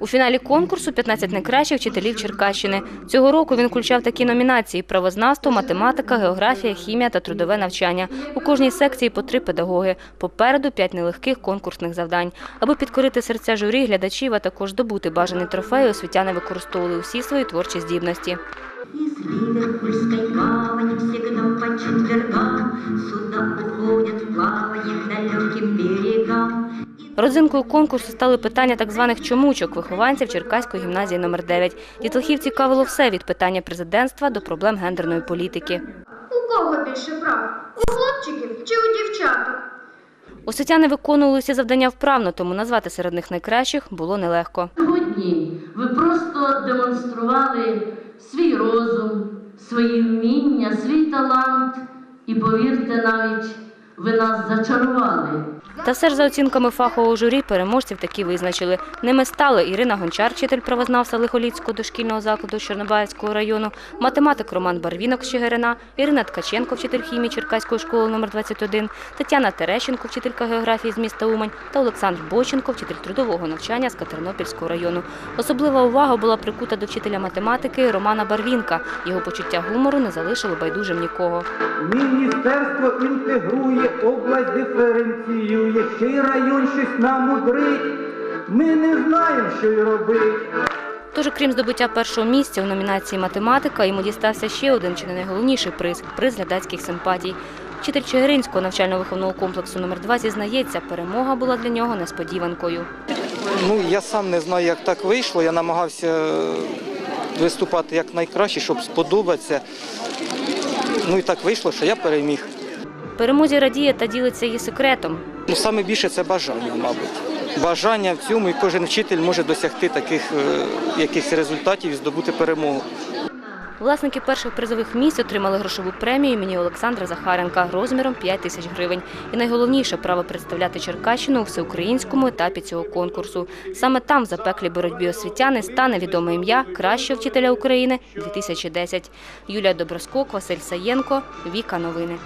У фіналі конкурсу 15 найкращих вчителів Черкащини. Цього року він включав такі номінації: правознавство, математика, географія, хімія та трудове навчання. У кожній секції по три педагоги. Попереду п'ять нелегких конкурсних завдань. Аби підкорити серця журі, глядачів, а також добути бажаний трофей, освітяни використовували усі свої творчі здібності. Ливерпульской гавани всегда по четвергам Суда уходят в плавание к далеким берегам. Родзинкою конкурсу стали питання так званих чомучок вихованців Черкаської гімназії номер 9 Дітлахів цікавило все від питання президентства до проблем гендерної політики. У кого більше прав? У хлопчиків чи у дівчаток? Освітяни виконували усі завдання вправно, тому назвати серед них найкращих було нелегко. Сьогодні ви просто демонстрували свій розум, свої вміння, свій талант, і повірте, навіть ви нас зачарували. Та все ж за оцінками фахового журі переможців такі визначили. Ними стали Ірина Гончар, вчитель правознавства Лихоліцького дошкільного закладу Чорнобаївського району, математик Роман Барвінок з Чигирина, Ірина Ткаченко, вчитель хімії Черкаської школи номер 21, Тетяна Терещенко, вчителька географії з міста Умань та Олександр Боченко, вчитель трудового навчання з Катеринопільського району. Особлива увага була прикута до вчителя математики Романа Барвінка. Його почуття гумору не залишило байдужим нікого. Міністерство інтегрує, область диференціює, ще й район щось намудрить. Ми не знаємо, що й робить. Тож, крім здобуття першого місця у номінації математика, йому дістався ще один чи не найголовніший приз приз глядацьких симпатій. Вчитель Чигиринського навчально-виховного комплексу номер 2 зізнається, перемога була для нього несподіванкою. Ну, я сам не знаю, як так вийшло. Я намагався е, виступати як найкраще, щоб сподобатися. Ну і так вийшло, що я переміг. Перемозі радіє та ділиться її секретом. Ну, саме більше це бажання, мабуть. Бажання в цьому, і кожен вчитель може досягти таких е, якихось результатів і здобути перемогу. Власники перших призових місць отримали грошову премію імені Олександра Захаренка розміром 5 тисяч гривень. І найголовніше право представляти Черкащину у всеукраїнському етапі цього конкурсу. Саме там, в запеклій боротьбі освітяни, стане відоме ім'я кращого вчителя України 2010. Юлія Доброскок, Василь Саєнко, Віка Новини.